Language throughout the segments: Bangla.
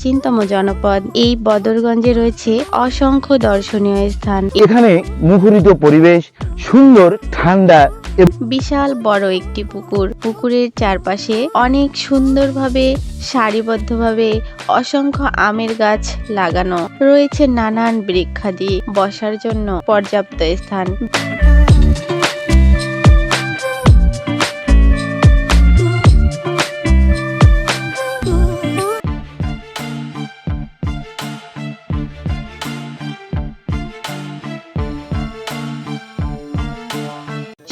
প্রাচীনতম জনপদ। এই বদরগঞ্জে রয়েছে অসংখ্য দর্শনীয় স্থান। এখানে মুখরিত পরিবেশ সুন্দর ঠান্ডা বিশাল বড় একটি পুকুর। পুকুরের চারপাশে অনেক সুন্দরভাবে সারিবদ্ধভাবে অসংখ্য আমের গাছ লাগানো। রয়েছে নানান বৃক্ষাদি বসার জন্য পর্যাপ্ত স্থান।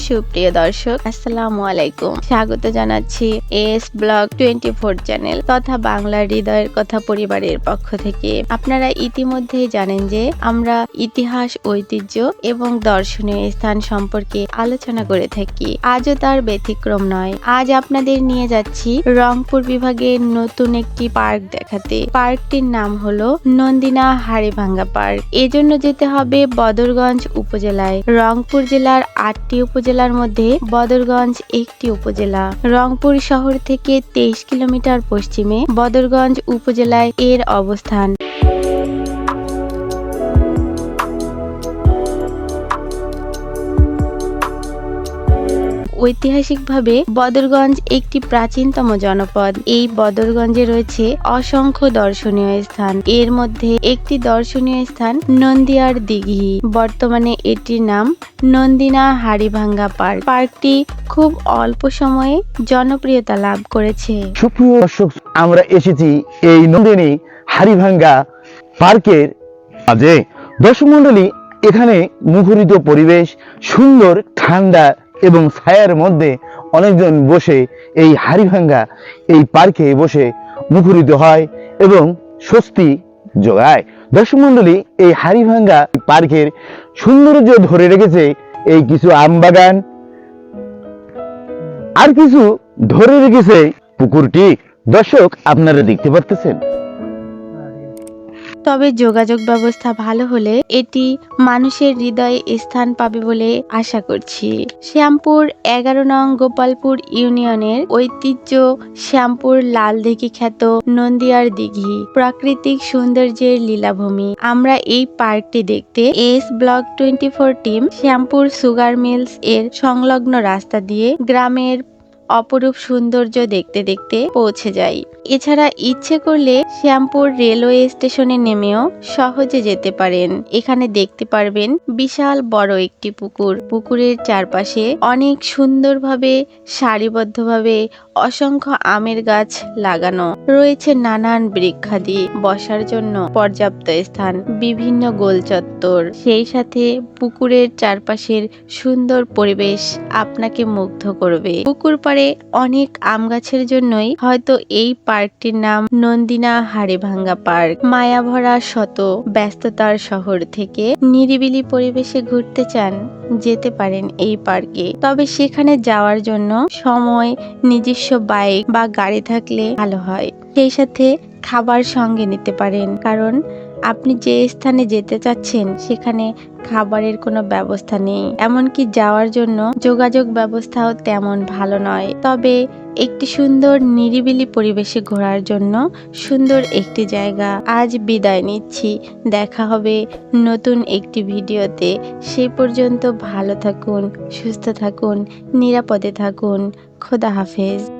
সুপ্রিয় দর্শক, আসসালামু আলাইকুম। স্বাগত জানাচ্ছি S blog twenty four channel, তথা বাংলা হৃদয়ের কথা পরিবারের পক্ষ থেকে। আপনারা ইতিমধ্যেই জানেন যে আমরা ইতিহাস, ঐতিহ্য এবং দর্শনীয় স্থান সম্পর্কে আলোচনা করে থাকি। আজও তার ব্যতিক্রম নয়। আজ আপনাদের নিয়ে যাচ্ছি রংপুর বিভাগের নতুন একটি পার্ক দেখাতে। পার্কটির নাম হলো নন্দিনা হাড়িভাঙ্গা পার্ক। এজন্য যেতে হবে বদরগঞ্জ উপজেলায়। রংপুর জেলার আটটি উপজেলার মধ্যে বদরগঞ্জ একটি উপজেলা। রংপুর শহর থেকে তেইশ কিলোমিটার পশ্চিমে বদরগঞ্জ উপজেলায় এর অবস্থান। ঐতিহাসিকভাবে বদরগঞ্জ একটি প্রাচীনতম জনপদ। এই বদরগঞ্জে রয়েছে অসংখ্য দর্শনীয় স্থান। এর মধ্যে একটি দর্শনীয় স্থান নন্দিয়ার দিঘি। বর্তমানে এটির নাম নন্দিনা হাড়িভাঙ্গা পার্ক। পার্কটি খুব অল্প সময়ে জনপ্রিয়তা লাভ করেছে। সুপ্রিয় দর্শক, আমরা এসেছি এই নন্দিনী হারিভাঙ্গা পার্কের মাঝে। দর্শক মন্ডলী এখানে মুখরিত পরিবেশ, সুন্দর, ঠান্ডা এবং ছায়ার মধ্যে অনেকজন বসে এই হারিভাঙ্গা এই পার্কে বসে মুখরিত হয় এবং স্বস্তি যোগায়। দর্শক মন্ডলী এই হারিভাঙ্গা পার্কের সৌন্দর্য ধরে রেখেছে এই কিছু আম বাগান। আর কিছু ধরে রেখেছে পুকুরটি। দর্শক, আপনারা দেখতে পারতেছেন। তবে যোগাযোগ ব্যবস্থা ভালো হলে এটি মানুষের হৃদয়ে স্থান পাবে বলে আশা করছি। শ্যামপুর এগারো নং গোপালপুর ইউনিয়নের ঐতিহ্য শ্যামপুর লাল দিঘি খ্যাত নন্দিয়ার দিঘি। প্রাকৃতিক সৌন্দর্যের লীলাভূমি। আমরা এই পার্কটি দেখতে S block twenty four team Shyampur sugar mills এর সংলগ্ন রাস্তা দিয়ে গ্রামের অপরূপ সৌন্দর্য দেখতে দেখতে পৌঁছে যাই। এছাড়া ইচ্ছে করলে শ্যামপুর রেলওয়ে স্টেশনে নেমেও সহজে যেতে পারেন। এখানে দেখতে পারবেন বিশাল বড় একটি পুকুর। পুকুরের চারপাশে অনেক সুন্দরভাবে, সারিবদ্ধভাবে অসংখ্য আমের গাছ লাগানো। রয়েছে নানান বৃক্ষাদি বসার জন্য পর্যাপ্ত স্থান, বিভিন্ন গোল চত্বর। সেই সাথে পুকুরের চারপাশের সুন্দর পরিবেশ আপনাকে মুগ্ধ করবে। পুকুর পাড়ে অনেক আম গাছের জন্যই হয়তো এই পার্কটির নাম নন্দিনা হাড়িভাঙ্গা পার্ক। মায়াভরা শত ব্যস্ততার শহর থেকে নিরিবিলি পরিবেশে ঘুরতে চান, যেতে পারেন এই পার্কে। তবে সেখানে যাওয়ার জন্য সময়, নিজস্ব বাইক বা গাড়ি থাকলে ভালো হয়। সেই সাথে খাবার সঙ্গে নিতে পারেন, কারণ আপনি যে স্থানে যেতে চাচ্ছেন, সেখানে খাবারের কোনো ব্যবস্থা নেই। এমনকি যাওয়ার জন্য যোগাযোগ ব্যবস্থাও তেমন ভালো নয়। তবে একটি সুন্দর নিরিবিলি পরিবেশে ঘোরার জন্য সুন্দর একটি জায়গা। আজ বিদায় নিচ্ছি। দেখা হবে নতুন একটি ভিডিওতে। সেই পর্যন্ত ভালো থাকুন, সুস্থ থাকুন, নিরাপদে থাকুন। খোদা হাফেজ।